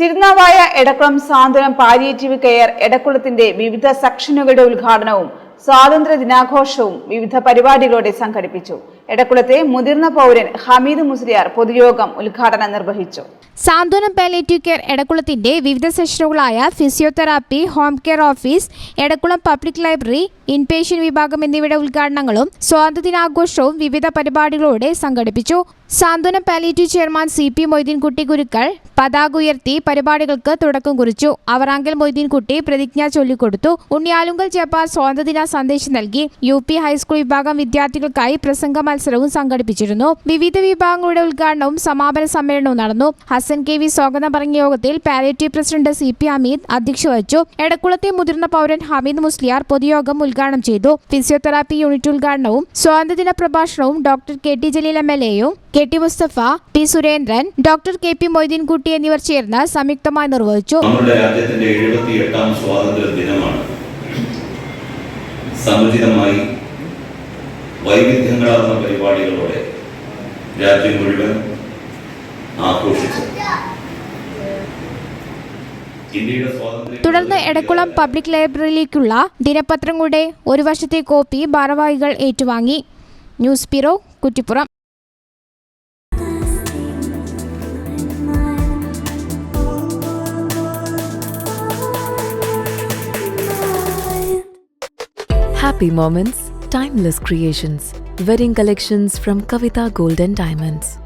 Thirunavaya Edakkulam Santhwanam palliative care എടക്കുളത്തിന്റെ വിവിധ സെക്ഷനുകളുടെ ഉദ്ഘാടനവും സ്വാതന്ത്ര്യ ദിനാഘോഷവും വിവിധ പരിപാടികളോടെ സംഘടിപ്പിച്ചു. എടക്കുളത്തെ മുതിർന്ന പൗരൻ ഹമീദ് മുസ്ലിയാർ പൊതുയോഗം ഉദ്ഘാടനം നിർവഹിച്ചു. സാന്ത്വനം പാലേറ്റീവ് കെയർ എടക്കുളത്തിന്റെ വിവിധ സെഷനുകളായ physiotherapy home care office Edakkulam public library inpatient വിഭാഗം എന്നിവയുടെ ഉദ്ഘാടനങ്ങളും സ്വാതന്ത്ര്യദിനാഘോഷവും വിവിധ പരിപാടികളോടെ സംഘടിപ്പിച്ചു. Santhwanam palliative chairman C P Moideenkutty Gurukkal പതാക ഉയർത്തി പരിപാടികൾക്ക് തുടക്കം കുറിച്ചു. അവറാങ്കൽ മൊയ്തീൻകുട്ടി പ്രതിജ്ഞ ചൊല്ലിക്കൊടുത്തു. ഉണ്ണിയാലുങ്കൽ ജപ്പാൻ സ്വാതന്ത്ര്യദിന സന്ദേശം നൽകി. യു പി ഹൈസ്കൂൾ വിഭാഗം വിദ്യാർത്ഥികൾക്കായി പ്രസംഗ മത്സരവും സംഘടിപ്പിച്ചിരുന്നു. വിവിധ വിഭാഗങ്ങളുടെ ഉദ്ഘാടനവും സമാപന സമ്മേളനവും നടന്നു. ഹസൻ കെ വി സ്വാഗതം പറഞ്ഞ യോഗത്തിൽ palliative president C P Ameed അധ്യക്ഷ വഹിച്ചു. എടക്കുളത്തെ മുതിർന്ന പൗരൻ ഹമീദ് മുസ്ലിയാർ പൊതുയോഗം ഉദ്ഘാടനം ചെയ്തു. ഫിസിയോതെറാപ്പി യൂണിറ്റ് ഉദ്ഘാടനവും സ്വാതന്ത്ര്യദിന പ്രഭാഷണവും doctor K T Jaleel M L എയും K T Mustafa P Surendran doctor K P Moideenkutty എന്നിവർ ചേർന്ന് സംയുക്തമായി നിർവഹിച്ചു. നമ്മുടെ രാജ്യത്തിന്റെ സമുചിതമായി വൈവിധ്യങ്ങളാർന്ന പരിപാടികളോടെ രാജ്യം മുഴുവൻ ആഘോഷിച്ചു. തുടർന്ന് എടക്കുളം പബ്ലിക് ലൈബ്രറിയിലേക്കുള്ള ദിനപത്രം കൂടെ ഒരു വർഷത്തെ കോപ്പി ഭാരവാഹികൾ ഏറ്റുവാങ്ങി. News bureau Kuttippuram. Happy moments, timeless creations. Wedding collections from Kavita Gold and Diamonds.